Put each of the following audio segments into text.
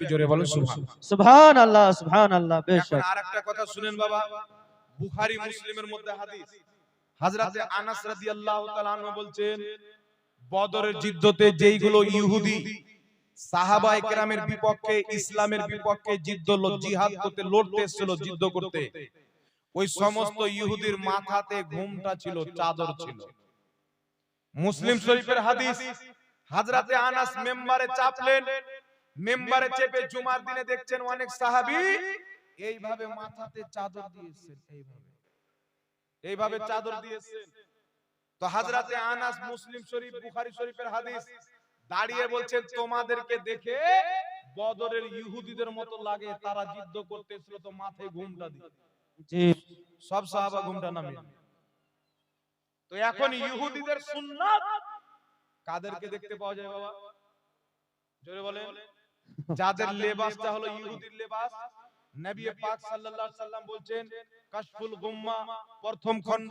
একটু জোরে সুবহান। সুবহান। আল্লাহ সুবহান আল্লাহ আরেকটা কথা শুনেন বাবা। বুখারী মুসলিমের মধ্যে হাদিস। হযরতে আনাস রাদিয়াল্লাহু তাআলা আনহু বলছেন বদরের যুদ্ধতে যেইগুলো ইহুদি সাহাবা একরামের বিপক্ষে ইসলামের বিপক্ষে যুদ্ধ জিহাদ করতে লড়তে এসেছিল যুদ্ধ করতে। ওই সমস্ত ইহুদির মাথাতে ঘুমটা ছিল চাদর ছিল। মুসলিম শরীফের হাদিস হাজরাতে আনাস মেম্বারে চাপলেন মেম্বারে চেপে জুমার দিনে দেখছেন অনেক সাহাবী। এইভাবে মাথাতে চাদর দিয়েছেন এইভাবে। এইভাবে চাদর দিয়েছেন। তো হাজরাতে আনাস মুসলিম শরীফ বুখারী শরীফের হাদিস দাঁড়িয়ে বলছেন তোমাদেরকে দেখে বদরের ইহুদিদের মতো লাগে তারা যুদ্ধ করতেছিল তো মাথায় ঘুমটা দিয়ে জি। সব সাহাবা ঘুমটা নামে তো এখন ইহুদিদের সুন্নাত কাদেরকে দেখতে পাওয়া যায় বাবা? জোরে বলেন। যাদের লেবাসটা হলো ইহুদির লেবাস। নবী পাক সাল্লাল্লাহু আলাইহি সাল্লাম বলছেন কাশফুল গুম্মা প্রথম খণ্ড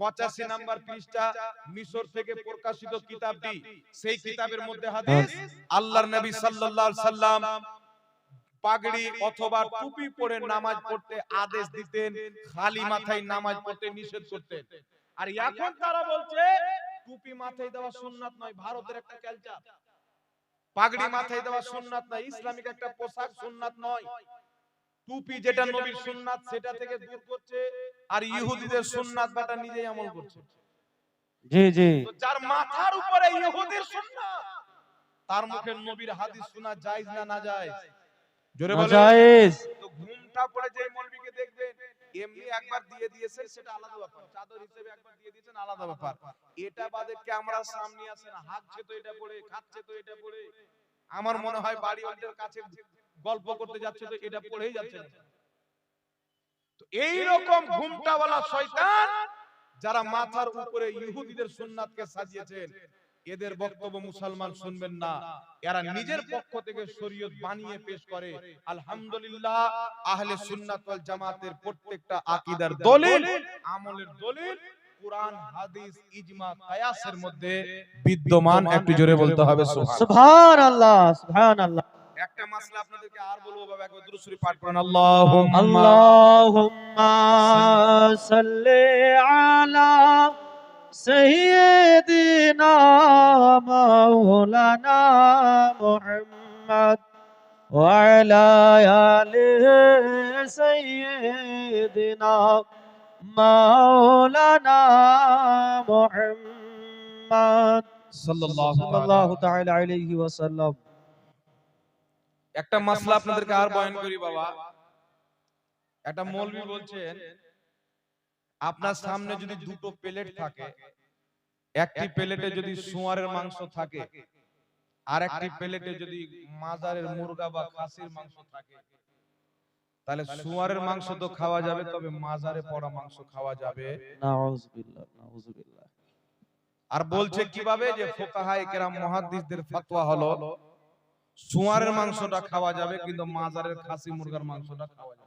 85 নাম্বার পৃষ্ঠা মিশর থেকে প্রকাশিত কিতাবটি। সেই কিতাবের মধ্যে হাদিস আল্লাহর নবী সাল্লাল্লাহু আলাইহি সাল্লাম পাগড়ি অথবা টুপি পরে নামাজ পড়তে আদেশ দিতেন খালি মাথায় নামাজ পড়তে নিষেধ করতেন। আর এখন তারা বলছে টুপি মাথায় দেওয়া সুন্নাত নয় ভারতের একটা কালচার পাগড়ি মাথায় দেওয়া সুন্নাত নয় ইসলামিক একটা পোশাক সুন্নাত নয়। টুপি যেটা নবীর সুন্নাত সেটা থেকে দূর করছে আর ইহুদিদের সুন্নাত বাটা নিজেই আমল করছে। জি জি। যার মাথার উপরে ইহুদির সুন্নাত তার মুখে নবীর হাদিস শোনা জায়েজ না না যায় জোরে বলেন। জায়েজ তো ঘুমটা পড়ে যে মৌলবীকে দেখবেন এমনি একবার দিয়ে দিয়েছেন, সেটা আলাদা ব্যাপার। চাদর হিসেবে একবার দিয়ে দিয়েছেন, আলাদা ব্যাপার। এটা বাদে ক্যামেরা সামনে না তো এটা পড়ে খাচ্ছে তো এটা পড়ে আমার মনে হয় বাড়িওয়ালাদের কাছে গল্প করতে যাচ্ছে তো এটা পড়েই যাচ্ছে। তো এই রকম ঘুমটাওয়ালা শয়তান যারা মাথার উপরে ইহুদিদের সুন্নাতকে সাজিয়েছেন এদের বক্তব্য মুসলমান শুনবেন না। এরা নিজের পক্ষ থেকে শরীয়ত বানিয়ে পেশ করে। আলহামদুলিল্লাহ আহলে সুন্নাত ওয়াল জামাতের প্রত্যেকটা আকীদার দলিল আমলের দলিল কুরআন হাদিস ইজমা কায়াসের মধ্যে বিদ্যমান একটু জোরে বলতে হবে সুবহানাল্লাহ সুবহানাল্লাহ। একটা মাসলা আপনাদেরকে আর বলব বাবা একবার দুরূদ পাঠ করেন। আল্লাহুম্মা আল্লাহুম্মা সাল্লি سيدنا مولانا محمد وعلى آل سيدنا مولانا محمد সাল্লাল্লাহু صلى الله تعالى عليه وسلم একটা মাসলা আপনাদেরকে আর বয়ান করি বাবা একটা মৌলবি বলছেন আপনার সামনে যদি দুটো প্লেট থাকে একটি প্লেটে যদি সোয়ারের মাংস থাকে আর একটি প্লেটে যদি মাজারের মুরগা বা খাসির মাংস থাকে তাহলে সোয়ারের মাংস তো খাওয়া যাবে তবে মাজারে পড়া মাংস খাওয়া যাবে। আর বলছে কীভাবে যে ফোকাহা কেরাম মহাদিসদের ফতোয়া হলো সোয়ারের মাংসটা খাওয়া যাবে কিন্তু মাজারের খাসি মুরগার মাংসটা খাওয়া যাবে।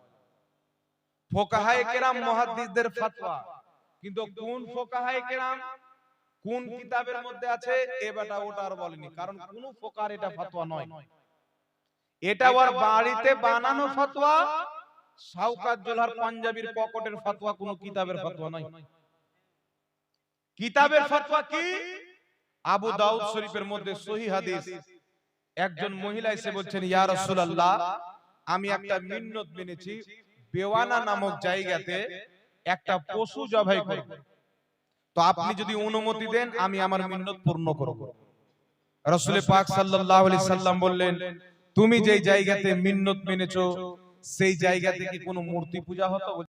ফোকাহায়ে কেরাম মুহাদ্দিসদের ফতোয়া কিন্তু কোন ফোকাহায়ে কেরাম কোন কিতাবের মধ্যে আছে এ বেটা ওটা আর বলেনি। কারণ কোন ফোকার এটা ফতোয়া নয়। এটা ওর বাড়িতে বানানো ফতোয়া শাওকাত জোলহার পাঞ্জাবির পকেটের ফতোয়া কোন কিতাবের ফতোয়া নয়। কিতাবের ফতোয়া কি? আবু দাউদ শরীফের মধ্যে সহি হাদিস। একজন মহিলা এসে বলছেন ইয়া রাসূলুল্লাহ আমি একটা মিন্নত মেনেছি বেওয়ানা নামক জায়গাতে একটা পশু জবাই করব। তো আপনি যদি অনুমতি দেন আমি আমার মিন্নত পূর্ণ করব। রসুল পাক সাল্লাল্লাহু আলাইহি সাল্লাম বললেন তুমি যেই জায়গাতে মিন্নত মেনেছো সেই জায়গাতে কি কোনো মূর্তি পূজা হতো?